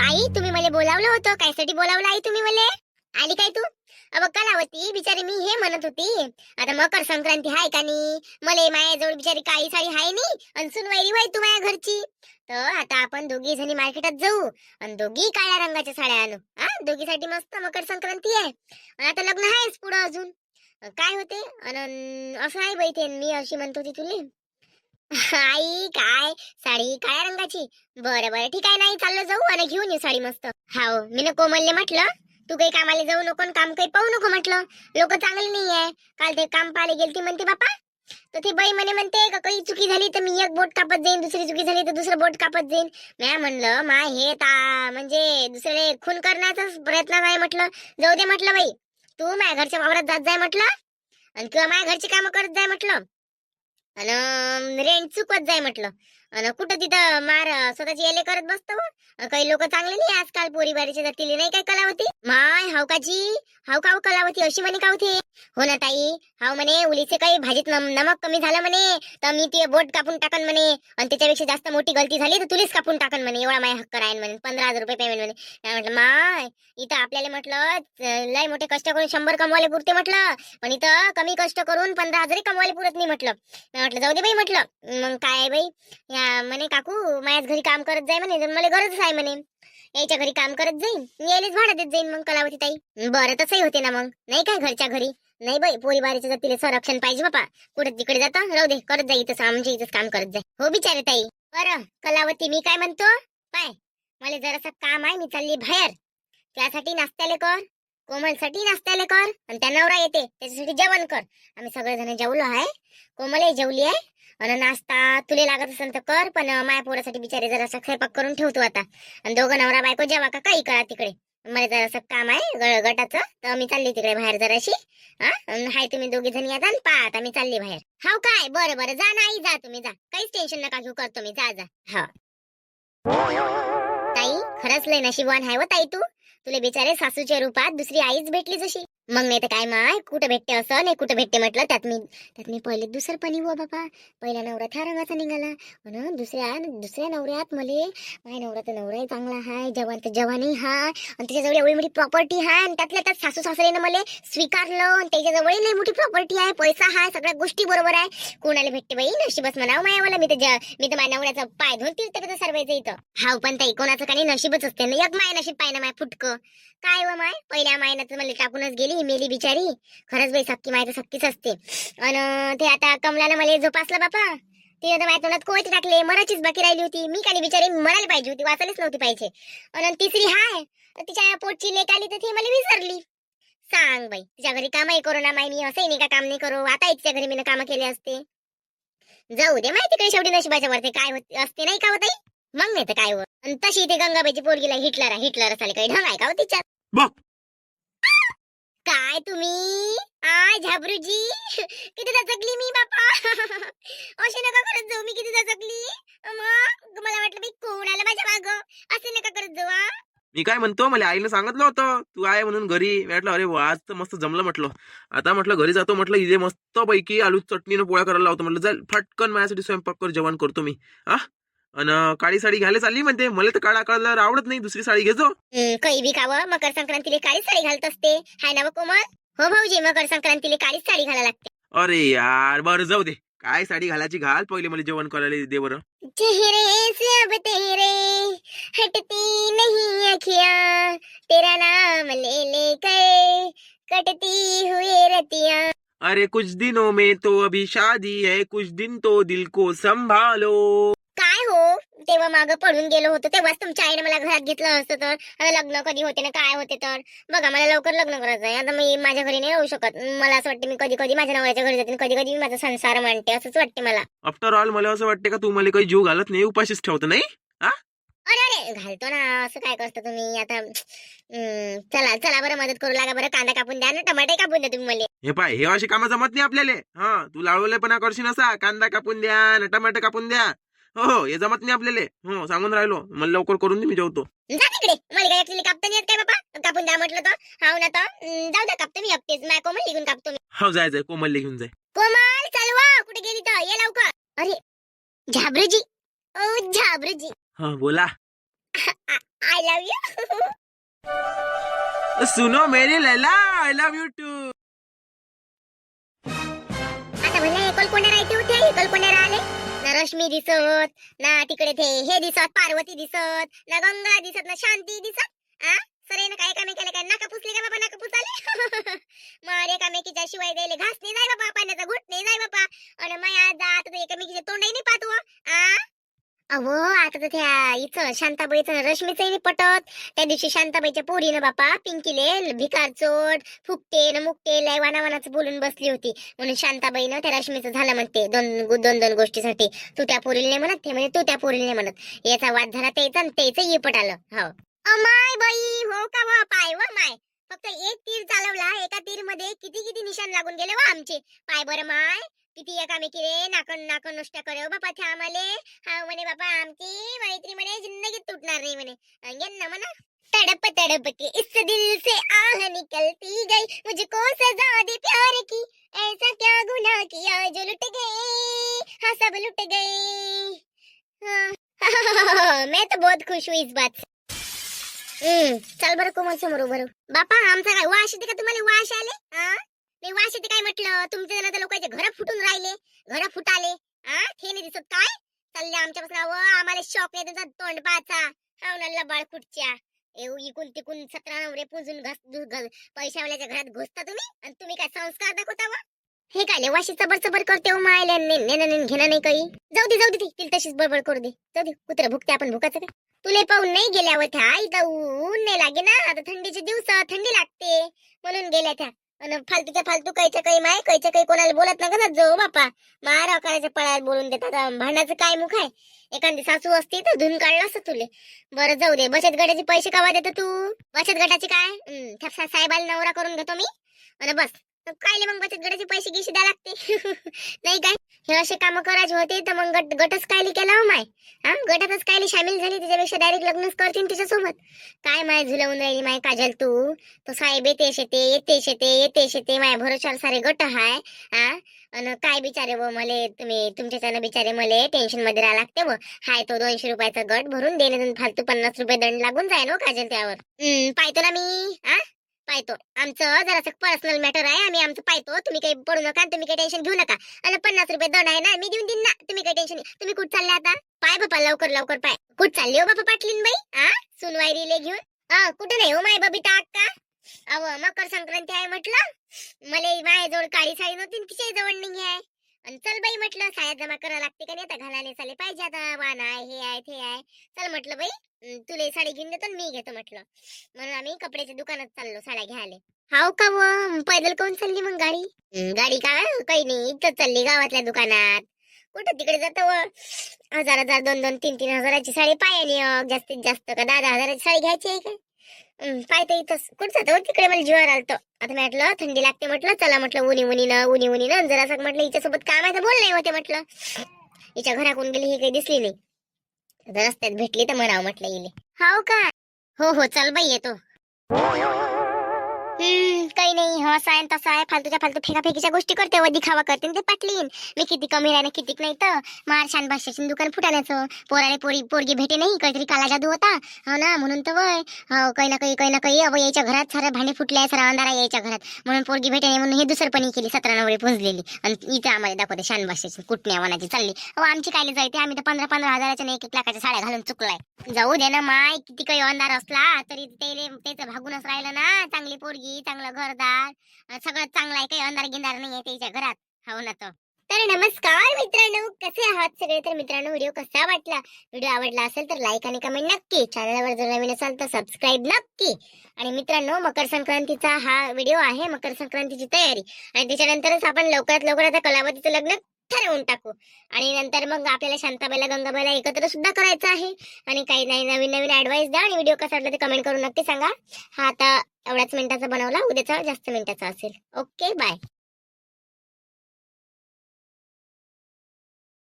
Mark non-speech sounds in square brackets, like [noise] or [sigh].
आई तुम्ही मला बोलावलं होतं. कायसाठी बोलावलं आई तुम्ही मला? आली काय तू? अबा कलावती बिचारी मी हे म्हणत होती. आता मकर संक्रांती हाय का नाही मला माझ्याजवळ बिचारी काळी साडी हाय नी? आणि सुनवाईली वाई तू माझ्या घरची. तर आता आपण दोघी जणी मार्केटात जाऊ. आणि दोघी काळ्या रंगाच्या साड्या आणू. हा? दोघीसाठी मस्त मकर संक्रांती आहे. आणि आता लग्न आहेच पुढं अजून. काय होते? अन असं आहे बाई ते. मी अशी म्हणत होती तुले. आई काय? साडी काळ्या रंगाची. बरं बरं ठीक आहे. नाही चाललो जाऊ आणि घेऊन येऊ साडी मस्त. हाव मी ना कोमलने म्हटलं. तू काही कामाला जाऊ नको आणि काम काही पाहू नको म्हटलं. लोक चांगले नाही आहे काल ते काम पाहायला गेलती म्हणते बापा. तर ती बाई म्हणे म्हणते का काही चुकी झाली तर मी एक बोट कापत जाईन दुसरी चुकी झाली तर दुसरं बोट कापत जाईन. म्या म्हणलं मा हे ता म्हणजे दुसरे खून करण्याचाच प्रयत्न आहे म्हटलं. जाऊ दे म्हटलं बाई. तू माझ्या घरच्या वावरात जात जाय म्हटलं. आणि किंवा माझ्या घरची कामं करत जाय म्हटलं. आणि रेंट चुकवत जाय म्हटलं आणि कुठं तिथं मार स्वतःची एले करत बसतो. काही लोक चांगले नाही आजकाल पोरी बारीच्या जातीले नाही काय कलावती? माय हाव काजी हाव काव हो कलावती? अशी म्हणे का हो ना ताई हाव म्हणे उलीचे काही भाजीत नमक कमी झालं म्हणे तर मी ते बोट कापून टाकन म्हणे आणि त्याच्यापेक्षा जास्त मोठी गलती झाली तर तुलीच कापून टाकन म्हणे एवढा माय हक्क राहीन म्हणे पंधरा हजार रुपये पेमेंट म्हणे. काय म्हटलं माय इथं आपल्याला म्हटलं लय मोठे कष्ट करून शंभर कमवायला पुरते म्हटलं पण इथं कमी कष्ट करून पंधरा हजारही कमवायला पुरत नाही म्हटलं. म्हटलं जाऊ दे बाई म्हटलं. मग काय बाई? म्हणे काकू माझ्याच घरी काम करत जाय म्हणे मला गरजच आहे म्हणे. यायच्या घरी काम करत जाईन यायलाच भाडं देत जाईन मग कलावती ताई. बरं तसंही होते ना मग. नाही काय घरच्या घरी? नाही बाई पोरी बारीच्या जातीला संरक्षण पाहिजे बापा. कुठे तिकडे जाता? राहू दे करत जाई इथं आमच्या म्हणजे इथंच काम करत जाय हो बिचारे ताई. बरं कलावती मी काय म्हणतो? पाय मला जरासं काम आहे मी चालली बाहेर. त्यासाठी नाश्त्याले कर. कोमलसाठी नाश्त्याला कर आणि त्या नवरा येते त्याच्यासाठी जेवण कर. आम्ही सगळेजण जेवलो आहे. कोमलही जेवली आहे. आणि नाश्ता तुले लागत असेल तर कर पण माया पोरासाठी बिचारे जरा स्वयंपाक करून ठेवतो आता. आणि दोघं नवरा बायको जेवा का काही करा तिकडे. मला जरासं काम आहे गटाचं तर मी चालली तिकडे बाहेर जराशी. हाय तुम्ही दोघी जण या पा मी चालली बाहेर. हाव काय? बरं बरं. जा नाही जा तुम्ही जा. काहीच टेन्शन नका घेऊ करतो मी. जा जा. हा. ताई खरंच लय नशिबवान आहे व ताई तू. तुला बिचारे सासूच्या रूपात दुसरी आईच भेटली जशी. मग नाही तर काय माय कुठं भेटते असं नाही कुठं भेटते म्हटलं त्यात मी त्यात मी पहिले दुसरं पणी हो बाबा. पहिला नवरा थ्या रंगाचा निघाला. म्हणून दुसऱ्या दुसऱ्या नवऱ्यात मले माय नवरा तर नवराही चांगला हाय जवान तर जवानही हाय आणि त्याच्याजवळ एवढी मोठी प्रॉपर्टी हाय आणि त्यातल्या त्यात सासू सासऱ्यानं मला स्वीकारलं आणि त्याच्याजवळ लई मोठी प्रॉपर्टी आहे पैसा हाय सगळ्या गोष्टी बरोबर आहे. कोणाला भेटते बाई नशीबच म्हणावं मायावाला मी तर ज- मी तर माझ्या नवऱ्याचा पाय धुवून तीर्थकडे सर्वायचं इथं. हाव पण ताई कोणाचं काही नशीबच असते. ना एक माय नशीब पाय ना माय फुटकं. काय व माय पहिल्या मायनं तर मला टाकूनच गेली. ही मेली बिचारी. खरंच बाई सक्की माहिती सक्कीच असते. अन ते आता कमलानं मला जोपासलं बापा. ते आता माझ्या तोंडात कोयते टाकले. मराचीच बाकी राहिली होती. मी काही बिचारी मरायला पाहिजे होती. वाचायलाच नव्हती पाहिजे. आणि तिसरी हाय. तिच्या पोटची लेट आली तर ती मला विसरली. सांग बाई तिच्या घरी कामही करू ना माय मी. असंही नाही का काम नाही करू? आता तिच्या घरी मी कामं केले असते. जाऊ दे माहिती काही शेवटी नशिबाच्या वरती काय होत असते नाही का हो मग नाही तर काय होत? तशी ते गंगाबाईची पोरगीला हिटलर हिटलर असाले काही ढंग आहे का हो तिच्यात? तुम्ही? आय झाबरूजी. किती दचकली मी बापा. अशी नका करत जाऊ मी किती दचकली. मग मला वाटलं मी कोण आलं माझ्या माग? असे नका करत जाऊ मी काय म्हणतो मला आईनं सांगितलं होतं तू आहे म्हणून घरी. मी म्हटलं अरे वा आज तर मस्त जमलं म्हटलं. आता म्हटलं घरी जातो म्हटलं इथे मस्त पैकी आलू चटणीनं पोळ्या करायला लावतो म्हटलं चल फटकन माझ्यासाठी स्वयंपाक कर जेवण करतो मी. हा अन काळी साडी घ्यायला चालली म्हणते. मला तर काळा कलर आवडत नाही. दुसरी साडी घेजो हम्म, काही बी खावं. मकर संक्रांतीला काळीच साडी घालत असते. हाय ना कोमल? हो भाऊजी मकर संक्रांतीला काळीच साडी घालायला लागते. अरे यार बरं जाऊ दे. काय साडी घालायची घाल. पहिले मला जेवण करायला दे बरं. चेहरे से अब तेरे हटती नहीं अखियां तेरा नाम ले ले कर कटती हुई रतियां। अरे कुछ दिनों में तो अभी शादी है। कुछ दिन तो दिल को संभालो। काय हो? तेव्हा मागं पडून गेलो होतो तेव्हाच तुमच्या आईने मला घरात घेतलं असतं तर. आता लग्न कधी होते ना काय होते तर? बघा मला लवकर लग्न करायचं आहे. आता मी माझ्या घरी नाही राहू शकत. मला असं वाटतं मी कधी कधी माझ्या नवऱ्याच्या घरी जाते कधी कधी मी माझा संसार मांडते असंच वाटते मला. आफ्टर ऑल मला असं वाटते का तू मला काही जीव घालत नाही उपाशीच ठेवत नाही? अरे अरे घालतो ना. असं काय करता तुम्ही? आता चला चला बरं मदत करू लागा बरं कांदा कापून द्या ना टमाटे कापून द्या तुम्ही मला. हे पाय हे अशी कामं जमत नाही आपल्याला. हा तू लावलेपणा करशील असा कांदा कापून द्या न टमाटे कापून द्या. हो हो हे जमत नाही आपल्याला. हो सांगून राहिलो. मला लवकर करून दे मी जेवतो. जा तिकडे. मला काय एकटीला कापता नाही येत काय बाबा कापून द्या म्हटलं तर. हाव ना तर. जाऊ द्या कापतो मी एकटेच. माझ्या कोमल निघून कापतो मी. हो जाय जाय. कोमलले घेऊन जाय. कोमल चालवा कुठे गेली तर? ये लवकर. अरे झाबरूजी. ओ झाबरूजी. हा बोला. आय लव्ह यू सुनो मेरी Laila I love you too आता हे कोलकोंड्या राहते होते हे कोलकोंड्या आले ना रश्मी दिसत ना तिकडे ते हे दिसत पार्वती दिसत ना गंगा दिसत ना शांती दिसत. आ? सरे ना काय कामे केले काय? नका पुसले का बाबा? नका पुसाले? [laughs] मग एकामेकीच्या शिवाय द्यायला घास नाही जाय बाबा पाण्याचा घुट नाही जाय बाबा. आणि माया जात तर तोंडही नाही पाहतो अहो आता तर त्या इथं शांताबाईचं रश्मीचंही पटत. त्या दिवशी शांताबाईच्या पोरीनं बापा पिंकीले भिकार चोट फुकटे न मुकटे लय वानावानाचं बोलून बसली होती. म्हणून शांताबाईनं त्या रश्मीचं झालं म्हणते दोन दोन दोन गोष्टीसाठी. तू त्या पोरीला नाही म्हणत ते म्हणजे तू त्या पोरीला नाही म्हणत. याचा वाद झाला त्याचा त्याचं येपट आलं. हो. अमाय बाई हो का वा पाय व माय. फक्त एक तीर चालवला एका तीरमध्ये किती किती निशाण लागून गेले वा आमचे. पाय बरं माय. किती एकामेकी रे नाकण नाकण नष्ट करे बापा त्या आम्हाले हा म्हणे बापा आमची मैत्री म्हणे जिंदगीत तुटणार नाही म्हणे अंगेन ना म्हणा तड़प तड़प के इस दिल से आह निकलती गई मुझको सजा दे प्यार की ऐसा क्या गुनाह किया जो लुट गए हाँ सब लुट गए हाँ, मैं तो बहुत खुश हुई इस बात से चल बरं कोमल समोर बरं बापा आमचा काय वाश येते का तुम्हाला वाश आले हा नाही येते काय म्हटलं? तुमचे जण लोकांचे घर फुटून राहिले. घर फुटाले. हा हे नाही दिसत काय? चालले आमच्यापासून आम्हाला शॉक नाही त्यांचा तोंड पाचा हा ना बाळकुटच्या. येऊ इकून तिकून सतरा नवरे पुंजून पैशावाल्याच्या घरात घुसता तुम्ही? आणि तुम्ही काय संस्कार दाखवता वा हे काय लेवाशी चबर चबर करते मायला नेणं घेणं नाही काही. जाऊ दे जाऊ दे तिला तशीच बडबड करू दे. जाऊ दे कुत्र भुकते आपण भुकाचं काय? तुले पाहून नाही गेल्या होत्या इथं ऊन नाही लागे ना आता थंडीचे दिवस थंडी लागते. म्हणून गेल्या त्या. अन फालतूच्या फालतू कायच्या काही माय कैच्या काही कोणाला बोलत नका ना जो बापा. मारा करायच्या पळायला बोलून देतात अं, भांडणाचं काय मुख आहे? एखादी सासू असती तर धुन काढलं असतं तुले. बरं जाऊ दे. बचत गटाचे पैसे कवा देतो तू? बचत गटाचे काय? साहेबाला नवरा करून घेतो मी. आणि बस. कायले मग बचत गटाचे पैसे गिशी द्या लागते? [laughs] नाही काय? हे असे काम करायचे होते तर मग गट गटच कायली केला हो माय. हा? गटातच कायली सामील झाली त्याच्यापेक्षा डायरेक्ट लग्नच करतील तिच्यासोबत. काय माय झुलवून राहिली माय काजल तू? तो साहेब येते शेते येते शेते येते शेते माय भरोशावर सारे गट हाय हा? अन काय बिचारे व मले तुम्ही तुमच्याच्यानं बिचारे मले टेन्शनमध्ये राहा लागते व. हाय तो दोनशे रुपयाचा गट भरून देणे फालतू पन्नास रुपये दंड लागून जाय ना हो काजल त्यावर. पाहतो ना मी हा? पाहतो आमचं जरासं पर्सनल मॅटर आहे. आम्ही आमचं पाहतो. तुम्ही काही पडू नका तुम्ही काही टेन्शन घेऊ नका. आणि पन्नास रुपये दंड आहे ना मी देऊन देईन ना. तुम्ही काही टेन्शन तुम्ही कुठं चालले आता? पाय बापा लवकर लवकर पाय. कुठं चालले हो बापा पाटलीन बाई? हा सुनवायरीले घेऊन? हा कुठं नाही हो माय बबिता अक्का अव मकर संक्रांती आहे म्हटलं. मला माझ्याजवळ काळी साडी नव्हती आणि जवळ नाही आहे. आणि चल बाई म्हटलं साया जमा करावं लागते का नाही? आता घालायला साले पाहिजे आता वाण आहे हे आहे ते आहे. चल म्हटलं बाई तुले साडी घेऊन देतो मी घेतो म्हटलं. म्हणून आम्ही कपड्याच्या दुकानात चाललो साड्या घ्यायला. हाव का व? पैदल कोण चालली मग गाडी? गाडी का? काही नाही इथं चालली गावातल्या दुकानात. कुठं तिकडे जातो व? हजार हजार दोन दोन तीन तीन हजाराची साडी पायाने जास्तीत जास्त का? दहा दहा हजाराची साडी घ्यायची आहे का? पाहतो इथंच. कुठं जातो तिकडे मला जीवावर आलतो. आता म्हटलं थंडी लागते म्हटलं चला म्हटलं उनी उनीनं उनी उनीनं जरा असं म्हटलं हिच्यासोबत काम आहे तर बोल नाही होते म्हटलं. हिच्या घराकून गेली ही काही दिसली नाही. रस्त्यात भेटली तर म्हणावं म्हटलं इले हो का? हो हो चल बाई येतो. काही नाही. हा असं आहे तसं आहे. फालतूच्या फालतू फेकाफेकीच्या गोष्टी करते. व दिखावा करते न ते पाटलीन मी किती कमी राहणे किती नाही तर. मार छान भाषेचं दुकान फुटाण्याचं पोराने पोरी पोरगी भेटे नाही. काहीतरी काला जादू होता. हो ना म्हणून तर वय. हो काही ना काही काही ना काही. अव यायच्या घरात सारं भांडे फुटले सारा अंधारा यायच्या घरात. म्हणून पोरगी भेटे नाही म्हणून हे दुसरपणी केली. सतरा नवरी पुंजलेली. आणि इथे आम्हाला दाखवते शान भाषेची कुटण्या वनाची चालली. अहो आमची कायले जायते. आम्ही तर पंधरा पंधरा हजाराच्या आणि एक एक लाखाच्या साड्या घालून चुकलाय. जाऊ दे ना माय. किती काही अंधार असला तरी ते त्याचं भागूनच राहिलं ना चांगली पोरगी. चांगलं घरदार सगळं चांगलं आहे काही अंधार गिंधार नाही त्याच्या घरात. हो ना तो. तर नमस्कार मित्रांनो कसे आहात सगळे? तर मित्रांनो व्हिडिओ कसा वाटला? व्हिडिओ आवडला असेल तर लाईक आणि कमेंट नक्की. चॅनलवर जर नवीन असाल तर सबस्क्राईब नक्की. आणि मित्रांनो मकर संक्रांतीचा हा व्हिडिओ आहे मकर संक्रांतीची तयारी. आणि त्याच्यानंतरच आपण लवकरात लवकर आता कलावतीचं लग्न ठरवून टाकू. आणि नंतर मग आपल्याला शांताबाईला गंगाबाईला एकत्र सुद्धा करायचं आहे. आणि काही नाही नवीन नवीन ऍडवाइस द्या आणि व्हिडिओ कसा वाटला ते कमेंट करून नक्की सांगा. हा आता एवढ्याच मिनिटाचा बनवला. उद्याचा जास्त मिनिटाचा असेल. Okay bye